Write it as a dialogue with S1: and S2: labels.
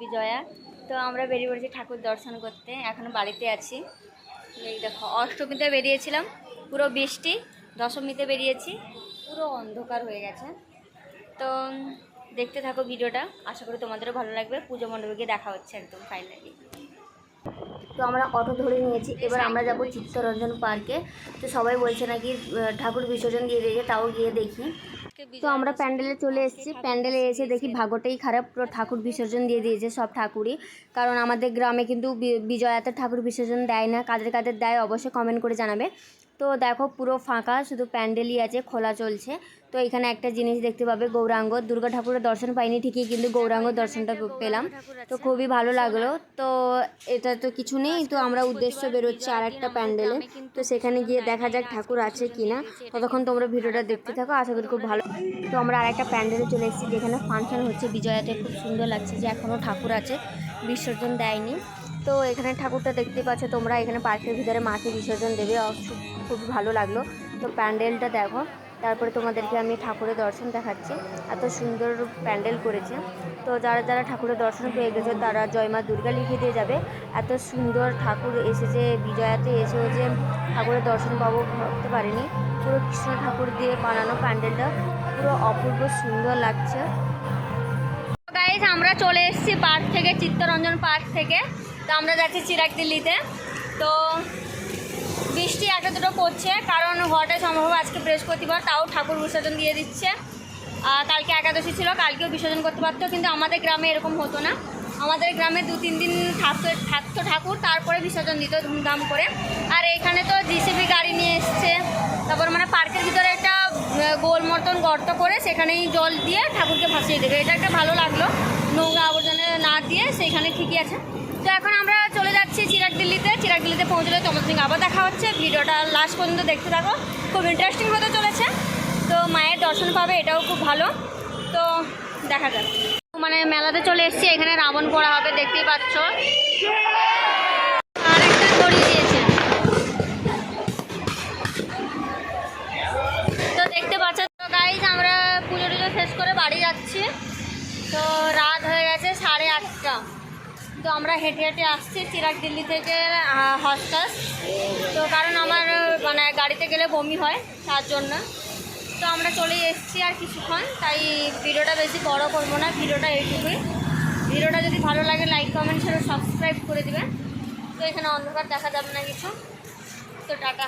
S1: বিজয়া। তো আমরা বেরিয়ে পড়েছি ঠাকুর দর্শন করতে এখনও বাড়িতে আছি। এই দেখো, অষ্টমীতে বেরিয়েছিলাম, পুরো বৃষ্টি, দশমীতে বেরিয়েছি, পুরো অন্ধকার হয়ে গেছে। তো দেখতে থাকো ভিডিওটা, আশা করি তোমাদেরও ভালো লাগবে, পুজো মণ্ডপে গিয়ে দেখা হচ্ছে একদম ফাইনালি তো আমরা অটো ধরে নিয়েছি। এবার আমরা যাব চিত্তরঞ্জন পার্কে তো সবাই বলছে নাকি ঠাকুর বিসর্জন দিয়ে দিয়েছে তাও গিয়ে দেখি। তো আমরা প্যান্ডেলে চলে এসেছি। প্যান্ডেলে এসে দেখি ভাগটাই খারাপ, পুরো ঠাকুর বিসর্জন দিয়ে দিয়েছে সব ঠাকুরই। কারণ আমাদের গ্রামে কিন্তু বিজয়াতে ঠাকুর বিসর্জন দেয় না। কাদের কাদের দেয় অবশ্যই কমেন্ট করে জানাবে। তো দেখো পুরো ফাঁকা, শুধু প্যান্ডেলই আছে, খোলা চলছে। তো এখানে একটা জিনিস দেখতে পাবে, গৌরাঙ্গ। দুর্গা ঠাকুরের দর্শন পাইনি, ঠিকই কিন্তু গৌরাঙ্গ দর্শনটা পেলাম। তো খুবই ভালো লাগল। তো এটা তো কিছু নেই, তো আমরা উদ্দেশ্য বেরোচ্ছি আর একটা প্যান্ডেলে। তো সেখানে গিয়ে দেখা যাক ঠাকুর আছে কি না ততক্ষণ তোমরা ভিডিওটা দেখতে থাকো, আশা করি খুব ভালো। তো আমরা আর একটা প্যান্ডেলে চলে এসেছি, যেখানে ফাংশন হচ্ছে। বিজয়াতে খুব সুন্দর লাগছে যে এখনও ঠাকুর আছে, বিসর্জন দেয়নি। তো এখানে ঠাকুরটা দেখতে পাচ্ছ, তোমরা এখানে পার্কের ভিতরে মাকে বিসর্জন দেবে খুব- ভালো লাগল। তো প্যান্ডেলটা দেখো, তারপরে তোমাদেরকে আমি ঠাকুরের দর্শন দেখাচ্ছি, এত সুন্দর প্যান্ডেল করেছে। তো যারা যারা ঠাকুরের দর্শন পেয়ে গেছে, তারা জয় মা দুর্গা লিখে দিয়ে যাবে। এত সুন্দর ঠাকুর এসেছে, বিজয়াতে এসেও যে ঠাকুরের দর্শন পাবো, ভাবতে পারিনি। পুরো কৃষ্ণ ঠাকুর দিয়ে বানানো প্যান্ডেলটা, পুরো অপূর্ব সুন্দর লাগছে। গাইজ আমরা চলে এসেছি পার্ক থেকে, চিত্তরঞ্জন পার্ক থেকে। তো আমরা যাচ্ছি চিরাগ দিল্লিতে। তো বৃষ্টি একটা দুটো পড়ছে, কারণ হওয়াটাই সম্ভব আজকে বৃহস্পতিবার, তাও ঠাকুর বিসর্জন দিয়ে দিচ্ছে। আর কালকে একাদশী ছিল, কালকেও বিসর্জন করতে পারতো, কিন্তু আমাদের গ্রামে এরকম হতো না। আমাদের গ্রামে দু, তিন দিন থাকতো থাকতো ঠাকুর, তারপরে বিসর্জন দিত ধুমধাম করে। আর এখানে তো জিসিবি গাড়ি নিয়ে এসছে, তারপর মানে পার্কের ভিতরে একটা গোল মতন গর্ত করে সেখানেই জল দিয়ে ঠাকুরকে ভাসিয়ে দেবে। এটা একটা ভালো লাগল নোংরা আবর্জনা না দিয়ে সেইখানে ঠিকই আছে। তো এখন আমরা চলে যাচ্ছি চিরাগ দিল্লিতে চিরাগ দিল্লিতে পৌঁছলে তোমাদের সঙ্গে আবার দেখা হচ্ছে। ভিডিওটা লাস্ট পর্যন্ত দেখতে থাকো। খুব ইন্টারেস্টিং হতে চলেছে। তো মায়ের দর্শন পাবে, এটাও খুব ভালো। তো দেখা যাক। মানে মেলাতে চলে এসেছি, এখানে রাবণ পড়া হবে, দেখতেই পাচ্ছ। আর একটা দিয়েছে। তো দেখতে পাচ্ছ আমরা পুজো টুজো শেষ করে বাড়ি যাচ্ছি। তো রাত হয়ে তো আমরা হেঁটে হেঁটে আসছি চিরাগ দিল্লি থেকে হসটাস তো কারণ আমার মানে গাড়িতে গেলে বমি হয়, তার জন্য। তো আমরা চলে এসেছি আর কিছুক্ষণ, তাই ভিডিওটা বেশি বড় করব না, ভিডিওটা এইটুকুই। ভিডিওটা যদি ভালো লাগে লাইক কমেন্ট শেয়ার সাবস্ক্রাইব করে দিবেন। তো এখানে অন্ধকার দেখা যাবে না কিছু। তো টাটা।